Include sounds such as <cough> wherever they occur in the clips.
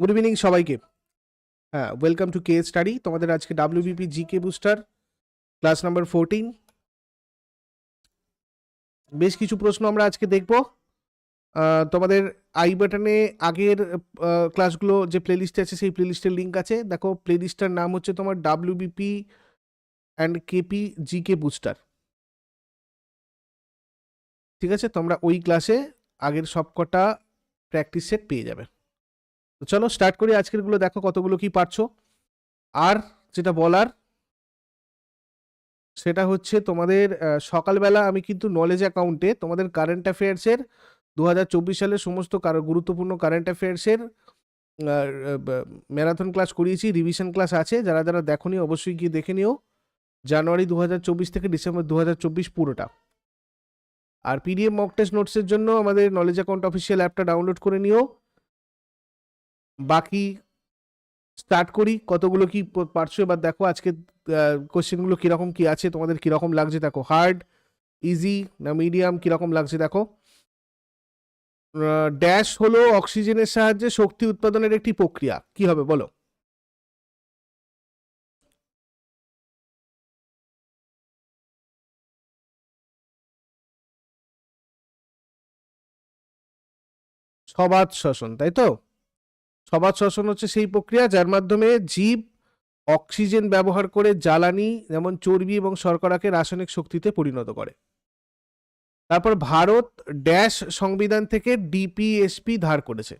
Good evening সবাইকে। হ্যাঁ welcome to K study তোমাদের আজকে WBP GK booster class number fourteen বেশ কিছু প্রশ্ন আমরা আজকে দেখব। তোমাদের আই বাটনে আগের ক্লাসগুলো যে প্লেলিস্টে আছে, সেই প্লেলিস্টের লিঙ্ক আছে। দেখো প্লেলিস্টটার নাম হচ্ছে তোমার WBP and KP GK booster ঠিক আছে? তোমরা ওই ক্লাসে আগের সবকটা প্র্যাকটিস সেট পেয়ে যাবে। তো চলো স্টার্ট করি। আজকেরগুলো দেখো কতগুলো কি পারছ। আর যেটা বলার, সেটা হচ্ছে তোমাদের সকালবেলা আমি কিন্তু নলেজ অ্যাকাউন্টে তোমাদের কারেন্ট অ্যাফেয়ার্সের দু হাজার চব্বিশ সালের সমস্ত গুরুত্বপূর্ণ কারেন্ট অ্যাফেয়ার্সের ম্যারাথন ক্লাস করিয়েছি রিভিশন ক্লাস আছে। যারা যারা দেখোনি অবশ্যই গিয়ে দেখে নিও। জানুয়ারি দু হাজার চব্বিশ থেকে ডিসেম্বর দু হাজার চব্বিশ পুরোটা। আর পিডিএফ মক টেস্ট নোটসের জন্য আমাদের নলেজ অ্যাকাউন্ট অফিসিয়াল অ্যাপটা ডাউনলোড করে নিও। বাকি স্টার্ট করি, কতগুলো কি পারছ? এবার দেখো আজকে কোশ্চেনগুলো কীরকম কি আছে, তোমাদের কীরকম লাগছে দেখো। হার্ড ইজি না মিডিয়াম কীরকম লাগছে দেখো। ড্যাশ হলো অক্সিজেনের সাহায্যে শক্তি উৎপাদনের একটি প্রক্রিয়া। কি হবে বলো? সবাত শ্বসন তাই তো? সবাত শ্বসন হচ্ছে সেই প্রক্রিয়া যার মাধ্যমে জীব অক্সিজেন ব্যবহার করে জ্বালানি, যেমন চর্বি এবং শর্করাকে রাসায়নিক শক্তিতে পরিণত করে। তারপর ভারত ড্যাশ সংবিধান থেকে ডিপিএসপি ধার করেছে।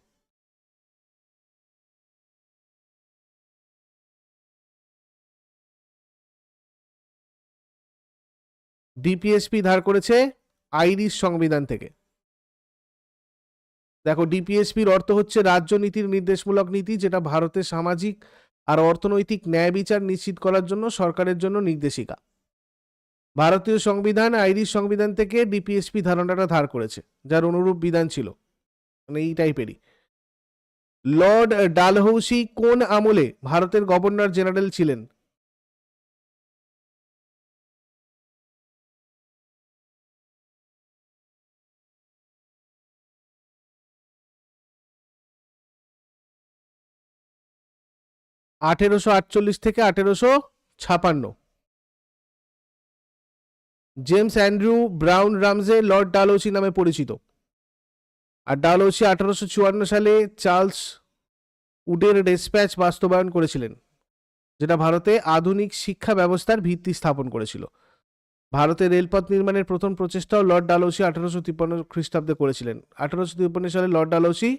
ডিপিএসপি ধার করেছে আইরিশ সংবিধান থেকে। দেখো ডিপিএসপির অর্থ হচ্ছে রাজ্য নীতির নির্দেশমূলক নীতি, যেটা ভারতের সামাজিক আর অর্থনৈতিক ন্যায় বিচার নিশ্চিত করার জন্য সরকারের জন্য নির্দেশিকা। ভারতীয় সংবিধান, আইরিশ সংবিধান থেকে ডিপিএসপি ধারণাটা ধার করেছে, যার অনুরূপ বিধান ছিল। মানে এই টাইপেরই। লর্ড ডালহৌসি কোন আমলে ভারতের গভর্নর জেনারেল ছিলেন? আঠেরোশো আটচল্লিশ থেকে আঠেরোশো ছাপান্ন। James Andrew Brown Ramsay Lord Dalhousie নামে পরিচিত। আর ডালহৌসি আঠারোশো চুয়ান্ন সালে চার্লস উডের ডেসপ্যাচ বাস্তবায়ন করেছিলেন, যেটা ভারতে আধুনিক শিক্ষা ব্যবস্থার ভিত্তি স্থাপন করেছিল। ভারতে রেলপথ নির্মাণের প্রথম প্রচেষ্টাও লর্ড ডালহৌসি আঠারোশো তিপ্পান্ন খ্রিস্টাব্দে করেছিলেন। আঠারোশো তিপ্পান্ন সালে লর্ড ডালহৌসি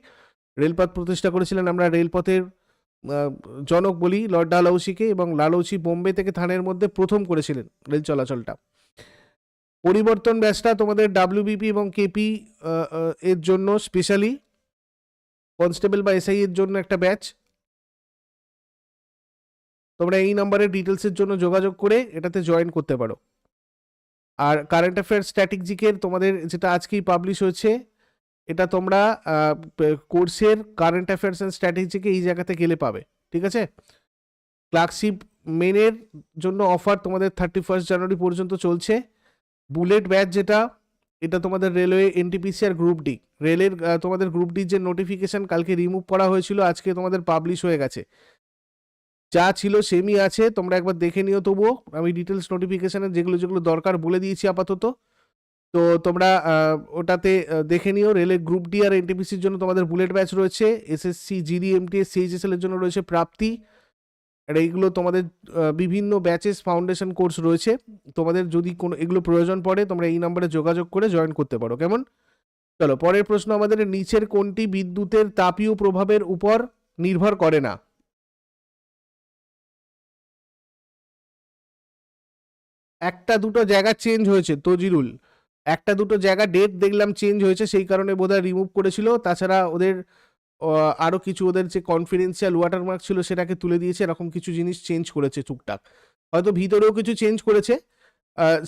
রেলপথ প্রতিষ্ঠা করেছিলেন। আমরা রেলপথের জনক বলি, লর্ড ডালহৌসিকে এবং লালৌসি বোম্বে থেকে থানের মধ্যে প্রথম করেছিলেন রেল চলাচলটা। পরিবর্তন ব্যাচটা তোমাদের ডাব্লিউবিপি এবং কেপি এর জন্য স্পেশালি কনস্টেবল বা এসআই এর জন্য একটা ব্যাচ তোমরা এই নাম্বারের ডিটেলসের জন্য যোগাযোগ করে এটাতে জয়েন করতে পারো। আর কারেন্ট অ্যাফেয়ার্স স্ট্র্যাটেজিকের তোমাদের যেটা আজকেই পাবলিশ হয়েছে এটা তোমরা কোর্সের কারেন্ট অ্যাফেয়ার্স অ্যান্ড স্ট্র্যাটেজিকে এই জায়গাতে গেলে পাবে, ঠিক আছে? ক্লার্কশিপ মেনের জন্য অফার তোমাদের থার্টি ফার্স্ট জানুয়ারি পর্যন্ত চলছে। বুলেট ব্যাচ যেটা, এটা তোমাদের রেলওয়ে এনটিপিসি আর গ্রুপ ডি রেলের তোমাদের গ্রুপ ডির যে নোটিফিকেশান কালকে রিমুভ করা হয়েছিল, আজকে তোমাদের পাবলিশ হয়ে গেছে। যা ছিল সেমই আছে, তোমরা একবার দেখে নিও তবুও। আমি ডিটেলস নোটিফিকেশনের যেগুলো যেগুলো দরকার বলে দিয়েছি আপাতত। তো তোমরা ওটাতে দেখে নিও, রেলের গ্রুপ ডি আর এনটিপিসির জন্য তোমাদের বুলেট ব্যাচ রয়েছে এসএসসি জিডি এমটিএস সিএইচএসএল এর জন্য রয়েছে প্রাপ্তি। আর এইগুলো তোমাদের বিভিন্ন ব্যাচেস ফাউন্ডেশন কোর্স রয়েছে। তোমাদের যদি কোনো, এগুলো প্রয়োজন পড়ে, তোমরা এই নাম্বারে যোগাযোগ করে জয়েন করতে পারো, কেমন? চলো, পরের প্রশ্ন আমাদের, নিচের কোনটি বিদ্যুতের তাপীয় প্রভাবের উপর নির্ভর করে না? একটা দুটো জায়গা চেঞ্জ হয়েছে, তজিরুল। একটা দুটো জায়গা ডেট দেখলাম চেঞ্জ হয়েছে, সেই কারণে বোধহয় রিমুভ করেছিল। তাছাড়া ওদের আরও কিছু ওদের যে কনফিডেন্সিয়াল ওয়াটারমার্ক ছিল সেটাকে তুলে দিয়েছে, এরকম কিছু জিনিস চেঞ্জ করেছে টুকটাক। হয়তো ভিতরেও কিছু চেঞ্জ করেছে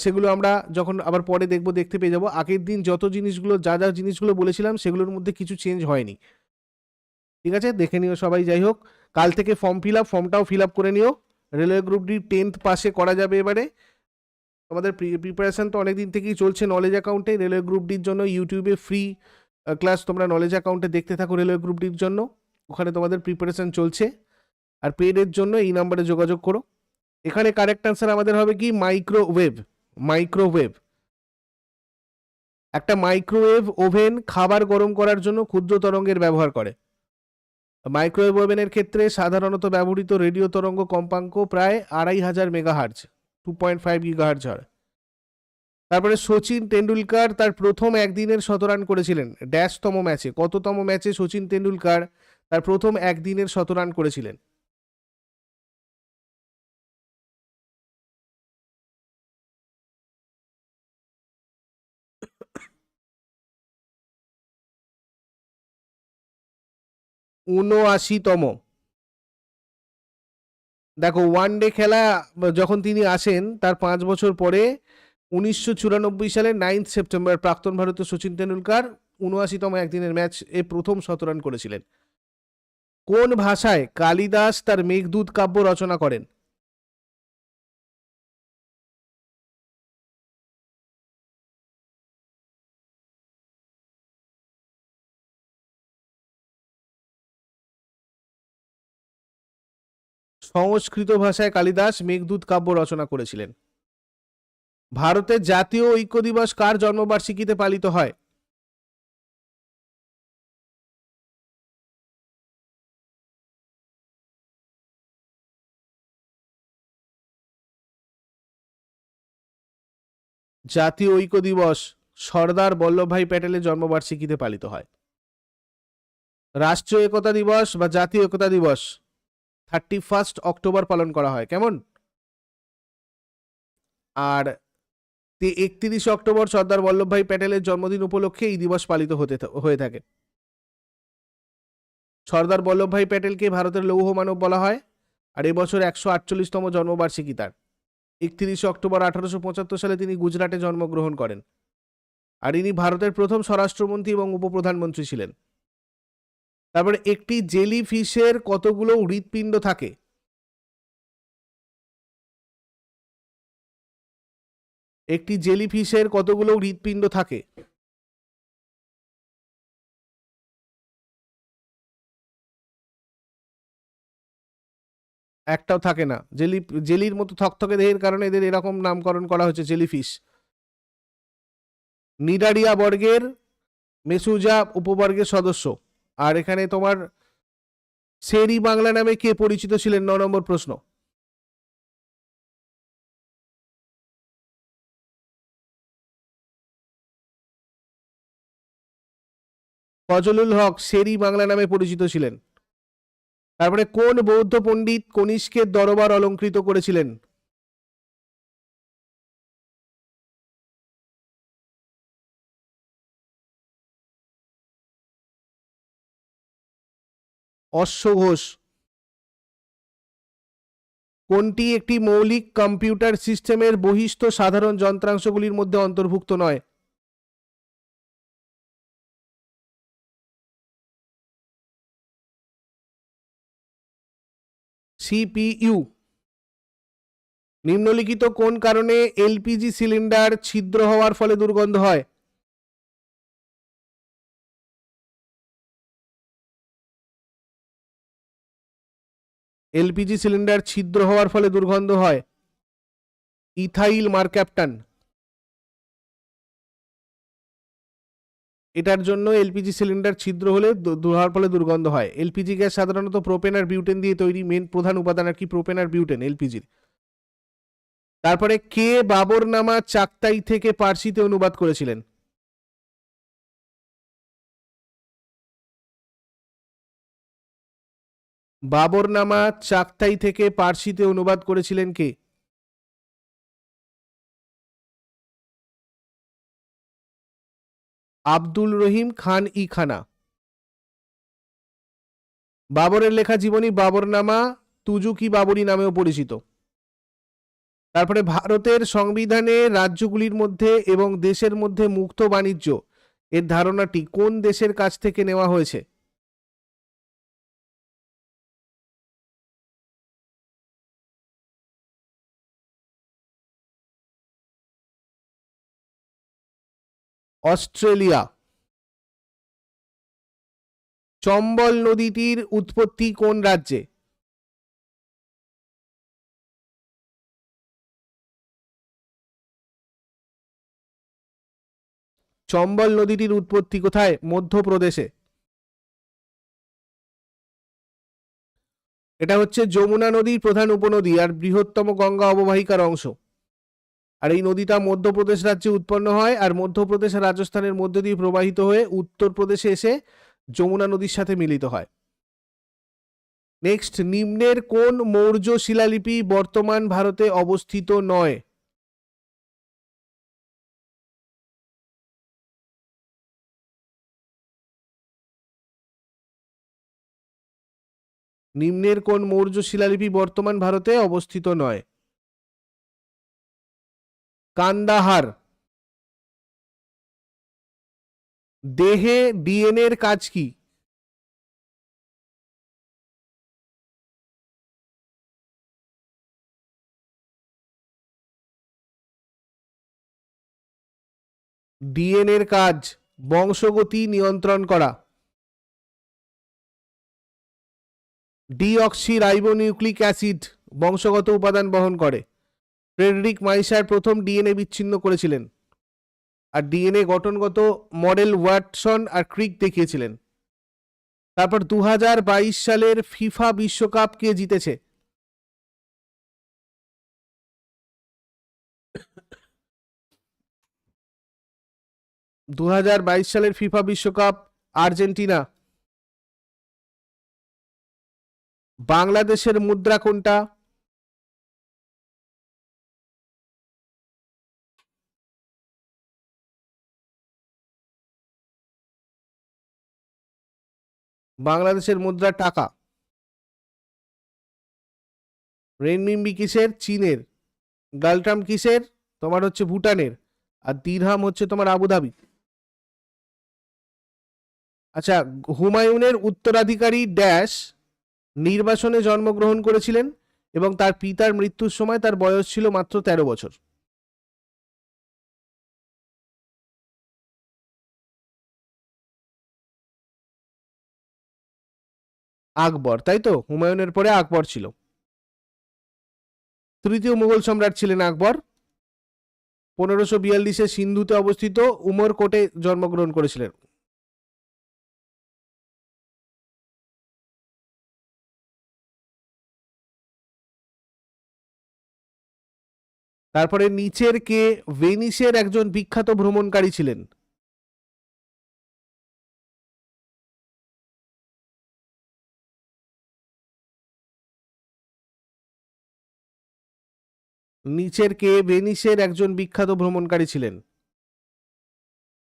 সেগুলো আমরা যখন আবার পরে দেখব, দেখতে পেয়ে যাব। আগের দিন যত জিনিসগুলো, যা যা জিনিসগুলো বলেছিলাম, সেগুলোর মধ্যে কিছু চেঞ্জ হয়নি। ঠিক আছে? দেখে নিও সবাই, যাই হোক। কাল থেকে ফর্ম ফিল আপ ফর্মটাও ফিল আপ করে নিও। রেলওয়ে গ্রুপ ডি টেন্থ পাসে করা যাবে এবারে। আমাদের প্রিপারেশান তো অনেক দিন থেকেই চলছে নলেজ অ্যাকাউন্টে রেলওয়ে গ্রুপ ডির জন্য ইউটিউবে ফ্রি ক্লাস তোমরা নলেজ অ্যাকাউন্টে দেখতে থাকো রেলওয়ে গ্রুপ ডির জন্য। ওখানে তোমাদের প্রিপারেশান চলছে। আর পেডের জন্য এই নাম্বারে যোগাযোগ করো। এখানে কারেক্ট অ্যান্সার আমাদের হবে কি? মাইক্রোওয়েভ মাইক্রোওয়েভ একটা মাইক্রোওয়েভ ওভেন খাবার গরম করার জন্য ক্ষুদ্র তরঙ্গের ব্যবহার করে। মাইক্রোওয়েভ ওভেনের ক্ষেত্রে সাধারণত ব্যবহৃত রেডিও তরঙ্গ কম্পাঙ্ক প্রায় আড়াই হাজার megahertz two point five gigahertz হয় তারপরে সচিন তেন্ডুলকার তার প্রথম একদিনের শতরান করেছিলেন, ড্যাশতম ম্যাচে কততম ম্যাচে সচিন তেন্ডুলকার তার প্রথম একদিনের শতরান করেছিলেন? উনআশিতম। দেখো ওয়ান ডে খেলা, যখন তিনি আসেন, তার পাঁচ বছর পরে উনিশশো চুরানব্বই সালের নাইন্থ সেপ্টেম্বর প্রাক্তন ভারতীয় সচিন তেন্ডুলকার উনআশিতম একদিনের ম্যাচ এ প্রথম শতরান করেছিলেন। কোন ভাষায় কালিদাস তার মেঘদূত কাব্য রচনা করেন? সংস্কৃত ভাষায় কালিদাস মেঘদূত কাব্য রচনা করেছিলেন। ভারতের জাতীয় ঐক্য দিবস কার জন্মবার্ষিকীতে পালিত হয়? জাতীয় ঐক্য দিবস সর্দার বল্লভভাই প্যাটেলের জন্মবার্ষিকীতে পালিত হয়। রাষ্ট্রীয় একতা দিবস বা জাতীয় একতা দিবস থার্টি ফার্স্ট অক্টোবর পালন করা হয়, কেমন? আর একত্রিশে অক্টোবর সর্দার বল্লভভাই প্যাটেলের জন্মদিন উপলক্ষে এই দিবস পালিত হতে হয়ে থাকে। সর্দার বল্লভভাই প্যাটেলকে ভারতের লৌহ মানব বলা হয়, আর এবছর একশো আটচল্লিশতম জন্মবার্ষিকী তার। একত্রিশে অক্টোবর আঠারোশো পঁচাত্তর সালে তিনি গুজরাটে জন্মগ্রহণ করেন, আর ইনি ভারতের প্রথম স্বরাষ্ট্রমন্ত্রী এবং উপপ্রধানমন্ত্রী ছিলেন। তারপরে একটি জেলি ফিশের কতগুলো হৃৎপিণ্ড থাকে? একটি জেলি ফিশের কতগুলো হৃৎপিণ্ড থাকে? একটাও থাকে না। জেলি, জেলির মতো থকথকে দেহের কারণে এদের এরকম নামকরণ করা হয়েছে জেলিফিশ নিডারিয়া বর্গের মেসুজা উপবর্গের সদস্য। আর এখানে তোমার শেরি বাংলা নামে কে পরিচিত ছিলেন? ন নম্বর প্রশ্ন। ফজলুল হক শেরি বাংলা নামে পরিচিত ছিলেন। তারপরে কোন বৌদ্ধ পণ্ডিত কনিষ্কের দরবার অলঙ্কৃত করেছিলেন? অশ্ব ঘোষ কোনটি একটি মৌলিক কম্পিউটার সিস্টেমের বহিস্থ সাধারণ যন্ত্রাংশগুলির মধ্যে অন্তর্ভুক্ত নয়? সিপিইউ। নিম্নলিখিত কোন কারণে এলপিজি সিলিন্ডার ছিদ্র হওয়ার ফলে দুর্গন্ধ হয়? এলপিজি সিলিন্ডার ছিদ্র হওয়ার ফলে দুর্গন্ধ হয়। ইথাইল মারক্যাপ্টান এটার জন্য এলপিজি সিলিন্ডার ছিদ্র হলে হওয়ার ফলে দুর্গন্ধ হয়। এলপিজি গ্যাস সাধারণত প্রোপেন আর বিউটেন দিয়ে তৈরি মেন প্রধান উপাদান আর কি? প্রোপেন আর বিউটেন, এলপিজির। তারপরে কে বাবরনামা চাকতাই থেকে পার্সিতে অনুবাদ করেছিলেন? বাবরনামা চাকতাই থেকে পার্সিতে অনুবাদ করেছিলেন কে? আব্দুল রহিম খান ই খানা। বাবরের লেখা জীবনী বাবরনামা তুজুকি বাবরি নামেও পরিচিত। তারপরে ভারতের সংবিধানে রাজ্যগুলির মধ্যে এবং দেশের মধ্যে মুক্ত বাণিজ্য, এর ধারণাটি কোন দেশের কাছ থেকে নেওয়া হয়েছে? অস্ট্রেলিয়া। চম্বল নদীটির উৎপত্তি কোন রাজ্যে? চম্বল নদীটির উৎপত্তি কোথায়? মধ্যপ্রদেশে। এটা হচ্ছে যমুনা নদীর প্রধান উপনদী আর বৃহত্তম গঙ্গা অববাহিকার অংশ। আর এই নদীটা মধ্যপ্রদেশ রাজ্যে উৎপন্ন হয় আর মধ্যপ্রদেশ আর রাজস্থানের মধ্য দিয়ে প্রবাহিত হয়ে উত্তরপ্রদেশে এসে যমুনা নদীর সাথে মিলিত হয়। নেক্সট নিম্নের কোন মৌর্য শিলালিপি বর্তমান ভারতে অবস্থিত নয়? নিম্নের কোন মৌর্য শিলালিপি বর্তমান ভারতে অবস্থিত নয়? কান্দাহার। দেহে ডিএনএর কাজ কি? ডিএনএর কাজ, বংশগতি নিয়ন্ত্রণ করা। ডিঅক্সি রাইবোনিউক্লিক অ্যাসিড, বংশগত উপাদান বহন করে। ফ্রেডরিক মাইসার প্রথম ডিএনএ বিচ্ছিন্ন করেছিলেন আর ডিএনএ গঠনগত মডেল ওয়াটসন আর ক্রিক দেখিয়েছিলেন। তারপর দু হাজার বাইশ সালের ফিফা বিশ্বকাপ কে জিতেছে? দু হাজার বাইশ সালের ফিফা বিশ্বকাপ আর্জেন্টিনা। বাংলাদেশের মুদ্রা কোনটা? বাংলাদেশের মুদ্রা টাকা। রেনমিম্বি কিসের? চীনের। গালট্রাম কিসের? তোমার হচ্ছে ভুটানের। আর দিরহাম হচ্ছে তোমার আবুধাবি। আচ্ছা হুমায়ুনের উত্তরাধিকারী ড্যাশ নির্বাসনে জন্মগ্রহণ করেছিলেন এবং তার পিতার মৃত্যুর সময় তার বয়স ছিল মাত্র তেরো বছর। আকবর, তাই তো? হুমায়ুনের পরে আকবর ছিল। তৃতীয় মুঘল সম্রাট ছিলেন আকবর। পনেরোশো বিয়াল্লিশে সিন্ধুতে অবস্থিত উমরকোটে জন্মগ্রহণ করেছিলেন। তারপরে নিচের কে ভেনিসের একজন বিখ্যাত ভ্রমণকারী ছিলেন। নিচের কে ভেনিসের একজন বিখ্যাত ভ্রমণকারী ছিলেন?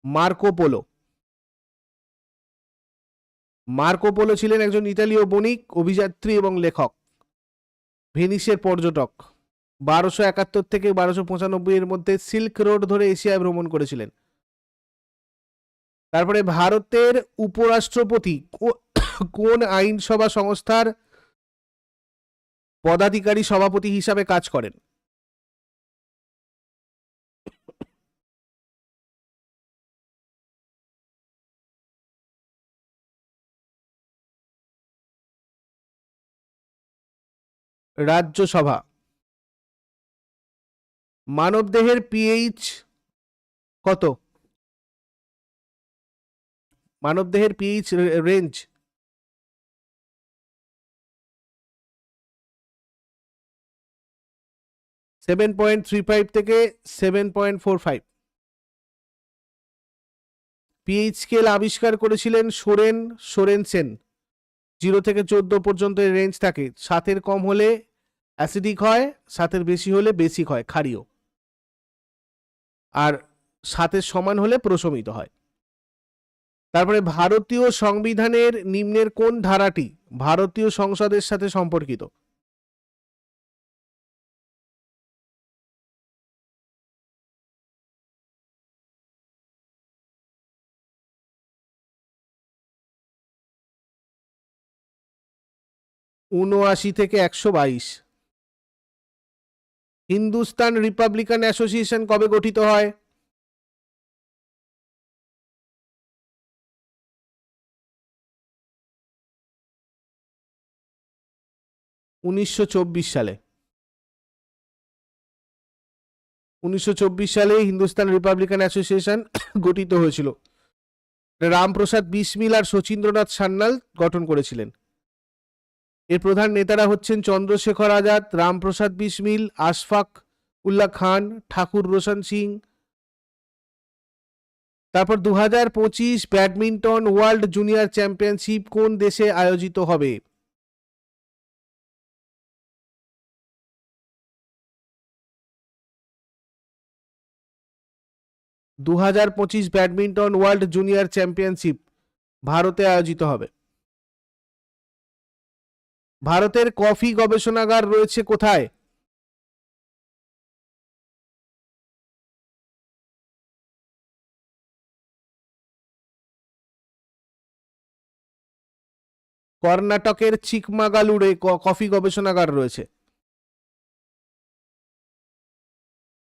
Marco polo. মার্কো পোলো ছিলেন একজন ইতালীয় বণিক, অভিযাত্রী এবং লেখক, ভেনিসের পর্যটক। বারোশো একাত্তর থেকে বারোশো পঁচানব্বই এর মধ্যে সিল্ক রোড ধরে এশিয়ায় ভ্রমণ করেছিলেন। তারপরে ভারতের উপরাষ্ট্রপতি কোন আইনসভা সংস্থার পদাধিকারী সভাপতি হিসাবে কাজ করেন? রাজ্যসভা। মানবদেহের পিএইচ কত? মানবদেহের pH range seven point three five থেকে seven point four five pH scale আবিষ্কার করেছিলেন সোরেন সোরেন সেন জিরো থেকে চোদ্দ পর্যন্ত এর রেঞ্জ থাকে। সাতের কম হলে অ্যাসিডিক হয়, সাতের বেশি হলে বেসিক হয়, ক্ষারীয়। আর সাতের সমান হলে প্রশমিত হয়। তারপরে ভারতীয় সংবিধানের নিম্নের কোন ধারাটি ভারতীয় সংসদের সাথে সম্পর্কিত? উনআশি থেকে একশো বাইশ। হিন্দুস্তান রিপাবলিকান অ্যাসোসিয়েশন কবে গঠিত হয়? উনিশশো চব্বিশ সালে। উনিশশো চব্বিশ সালে হিন্দুস্তান রিপাবলিকান অ্যাসোসিয়েশন <coughs> গঠিত হয়েছিল। রামপ্রসাদ বিসমিল আর শচীন্দ্রনাথ সান্যাল গঠন করেছিলেন। এর প্রধান নেতারা হচ্ছেন চন্দ্রশেখর আজাদ, রামপ্রসাদ বিসমিল, আশফাক উল্লাহ খান, ঠাকুর রোশন সিং। তারপর দু হাজার পঁচিশ ব্যাডমিন্টন ওয়ার্ল্ড জুনিয়র চ্যাম্পিয়নশিপ কোন দেশে আয়োজিত হবে? দু হাজার পঁচিশ ব্যাডমিন্টন ওয়ার্ল্ড জুনিয়র চ্যাম্পিয়নশিপ ভারতে আয়োজিত হবে। ভারতের কফি গবেষণাগার রয়েছে কোথায়? কর্ণাটকের চিকমাগালুরে কফি গবেষণাগার রয়েছে।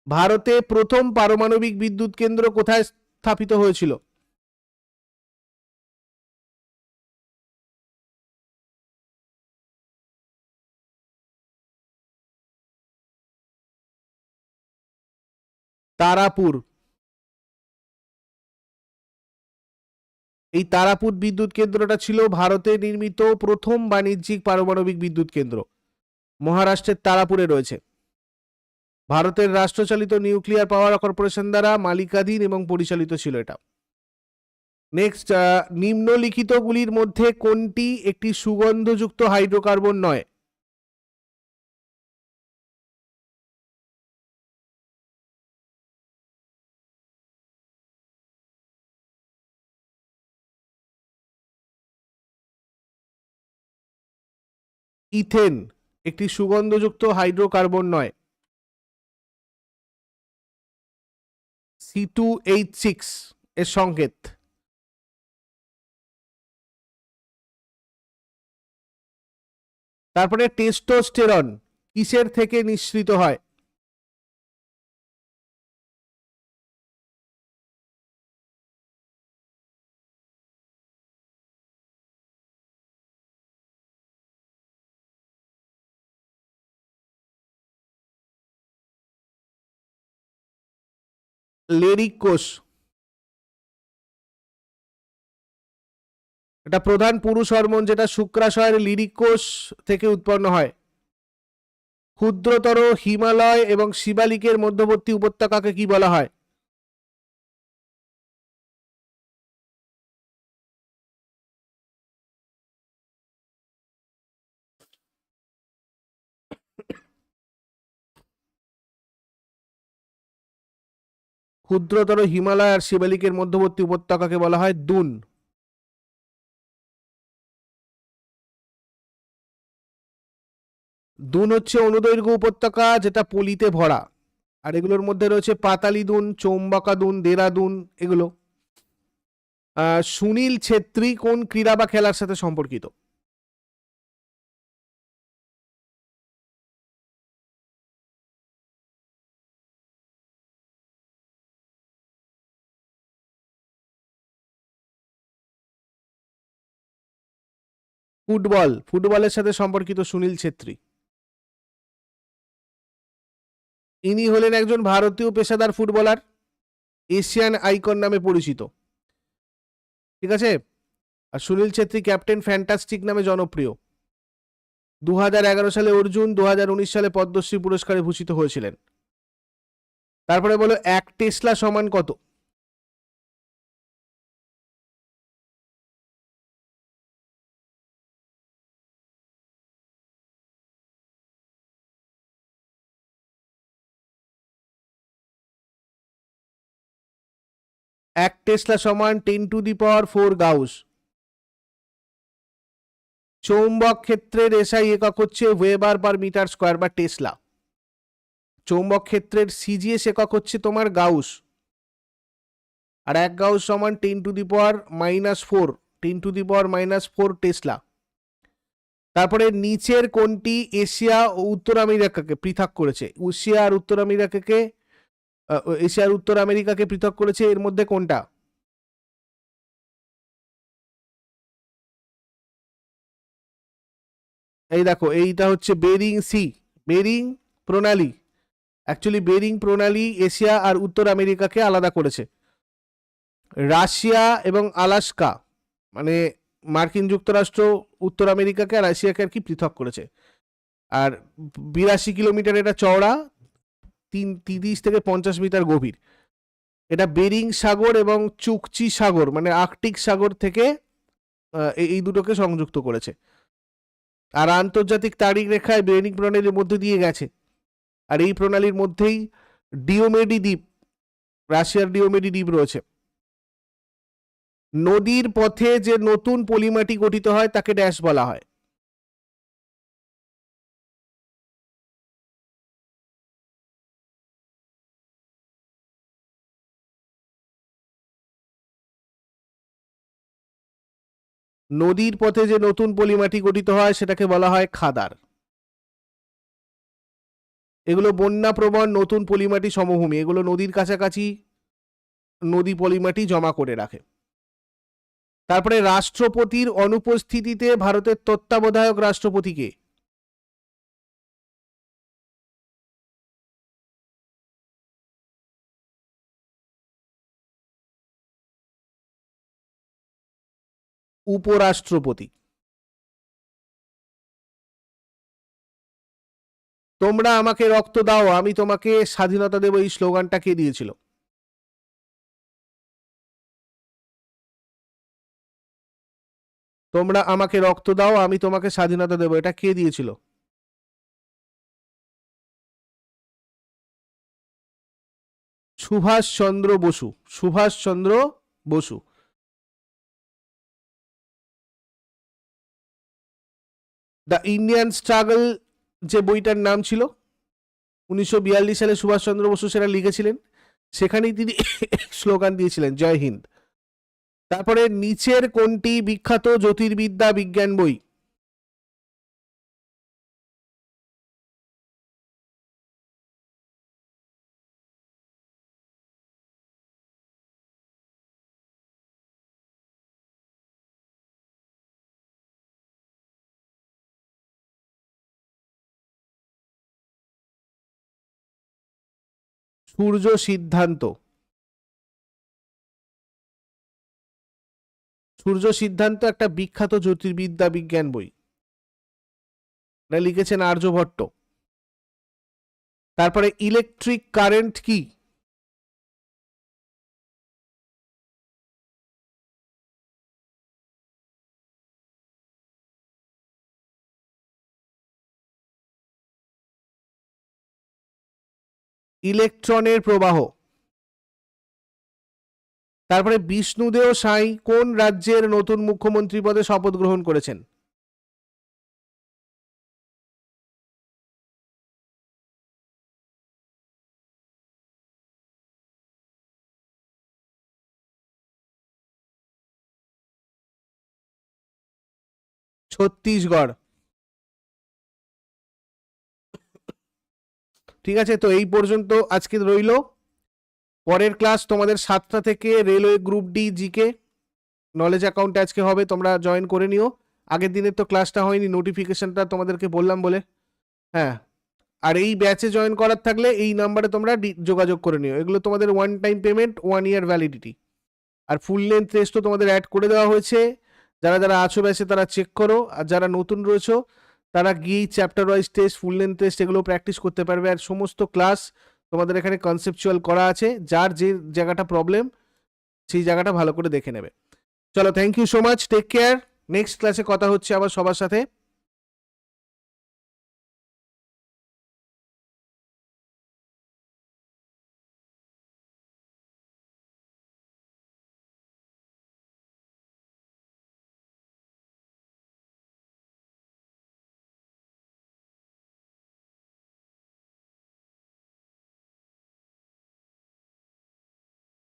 ভারতে প্রথম পারমাণবিক বিদ্যুৎ কেন্দ্র কোথায় স্থাপিত হয়েছিল? তারাপুর। এই তারাপুর বিদ্যুৎ কেন্দ্রটা ছিল ভারতে নির্মিত প্রথম বাণিজ্যিক পারমাণবিক বিদ্যুৎ কেন্দ্র। মহারাষ্ট্রের তারাপুরে রয়েছে। ভারতের রাষ্ট্রচালিত নিউক্লিয়ার পাওয়ার কর্পোরেশন দ্বারা মালিকাধীন এবং পরিচালিত ছিল এটা। নেক্সট নিম্নলিখিতগুলির মধ্যে কোনটি একটি সুগন্ধযুক্ত হাইড্রোকার্বন নয়? ইথেন, একটি সুগন্ধযুক্ত হাইড্রোকার্বন নয়। সি টু এইট সিক্স এর সংকেত। তারপরে টেস্টোস্টেরন কিসের থেকে নিঃসৃত হয়? লেরিক কোষ এটা প্রধান পুরুষ হরমোন যেটা শুক্রাশয়ের লিরিকোষ থেকে উৎপন্ন হয়। ক্ষুদ্রতর হিমালয় এবং শিবালিকের মধ্যবর্তী উপত্যকাকে কি বলা হয়? ক্ষুদ্রতর হিমালয় আর শিবালিকের মধ্যবর্তী উপত্যকাকে বলা হয় দুন। দুন হচ্ছে অনুদৈর্ঘ্য উপত্যকা যেটা পলিতে ভরা। আর এগুলোর মধ্যে রয়েছে পাতালি দুন, চৌম্বাকা দুন দেরাদুন এগুলো। সুনীল ছেত্রী কোন ক্রীড়া বা খেলার সাথে সম্পর্কিত? ফুটবল, ফুটবলের সাথে সম্পর্কিত সুনীল ছেত্রী। ইনি হলেন একজন ভারতীয় পেশাদার ফুটবলার, এশিয়ান আইকন নামে পরিচিত। ঠিক আছে? আর সুনীল ছেত্রী ক্যাপ্টেন ফ্যান্টাস্টিক নামে জনপ্রিয়। দু হাজার এগারো সালে অর্জুন দু হাজার উনিশ সালে পদ্মশ্রী পুরস্কারে ভূষিত হয়েছিলেন। তারপরে বলো এক টেসলা সমান কত? এক টেসলা সমান ten to the power four gauss. চৌম্বক ক্ষেত্রের এসআই একক হচ্ছে ওয়েবার পার মিটার স্কোয়ার বা টেসলা। চৌম্বক ক্ষেত্রের সিজিএস একক হচ্ছে তোমার গাউস। আর এক গাউস সমান ten to the power minus four ten to the power minus four tesla. তারপরে নিচের কোনটি এশিয়া ও উত্তর আমেরিকাকে পৃথক করেছে? এশিয়া আর উত্তর আমেরিকাকে আহ, এশিয়া আর উত্তর আমেরিকাকে পৃথক করেছে এর মধ্যে কোনটা? এই দেখো এইটা হচ্ছে বেরিং সি বেরিং প্রণালী। অ্যাকচুয়ালি বেরিং প্রণালী এশিয়া আর উত্তর আমেরিকাকে আলাদা করেছে। রাশিয়া এবং আলাস্কা মানে মার্কিন যুক্তরাষ্ট্র উত্তর আমেরিকাকে আর রাশিয়াকে আর কি পৃথক করেছে। আর বিরাশি কিলোমিটার এটা চওড়া তিন, তিরিশ থেকে পঞ্চাশ মিটার গভীর। এটা বেরিং সাগর এবং চুকচি সাগর মানে আর্কটিক সাগর থেকে এই- দুটোকে সংযুক্ত করেছে। আর আন্তর্জাতিক তারিখ রেখায় বেরিং প্রণালীর মধ্যে দিয়ে গেছে। আর এই প্রণালীর মধ্যেই ডিওমেডি দ্বীপ, রাশিয়ার ডিওমেডি দ্বীপ রয়েছে। নদীর পথে যে নতুন পলিমাটি গঠিত হয়, তাকে ড্যাশ বলা হয়। নদীর পথে যে নতুন পলিমাটি গঠিত হয়, সেটাকে বলা হয় খাদার। এগুলো বন্যা প্রবণ নতুন পলিমাটি সমভূমি। এগুলো নদীর কাছাকাছি নদী পলিমাটি জমা করে রাখে। তারপরে রাষ্ট্রপতির অনুপস্থিতিতে ভারতের তত্ত্বাবধায়ক রাষ্ট্রপতিকে উপরাষ্ট্রপতি। তোমরা আমাকে রক্ত দাও, আমি তোমাকে স্বাধীনতা দেব, এই স্লোগানটা কে দিয়েছিল? তোমরা আমাকে রক্ত দাও, আমি তোমাকে স্বাধীনতা দেব, এটা কে দিয়েছিল? Subhash Chandra Bose Subhash Chandra Bose. The Indian struggle যে বইটার নাম ছিল, উনিশশো বিয়াল্লিশ সালে সুভাষচন্দ্র বসু সেটা লিখেছিলেন। সেখানেই তিনি স্লোগান দিয়েছিলেন, জয় হিন্দ। তারপরে নিচের কোনটি বিখ্যাত জ্যোতির্বিদ্যা বিজ্ঞান বই সূর্য সিদ্ধান্ত। সূর্য সিদ্ধান্ত একটা বিখ্যাত জ্যোতির্বিদ্যা বিজ্ঞান বই। লিখেছেন আর্যভট্ট তারপরে ইলেকট্রিক কারেন্ট কি? ইলেকট্রনের প্রবাহ। তারপরে বিষ্ণুদেও সাঁই কোন রাজ্যের নতুন মুখ্যমন্ত্রী পদে শপথ গ্রহণ করেছেন? ছত্তিশগড়। ঠিক আছে? তো এই পর্যন্ত আজকে রইল। পরের ক্লাস তোমাদের সাতটা থেকে railway group D GK knowledge অ্যাকাউন্টে আজকে হবে, তোমরা জয়েন করে নিও। আগের দিনের তো ক্লাসটা হয়নি নোটিফিকেশনটা তোমাদেরকে বললাম বলে। হ্যাঁ আর এই ব্যাচে জয়েন করার থাকলে এই নাম্বারে তোমরা যোগাযোগ করে নিও। এগুলো তোমাদের one time payment one year validity আর ফুল লেন্থ টেস্টও তোমাদের অ্যাড করে দেওয়া হয়েছে। যারা যারা আছো ব্যাচে তারা চেক করো। আর যারা নতুন রয়েছো তারা গিয়েই chapter wise test full length test এগুলো প্র্যাকটিস করতে পারবে। আর সমস্ত ক্লাস তোমাদের এখানে কনসেপচুয়াল করা আছে। যার যে জায়গাটা প্রবলেম সেই জায়গাটা ভালো করে দেখে নেবে। চলো thank you so much take care next ক্লাসে কথা হচ্ছে আবার সবার সাথে।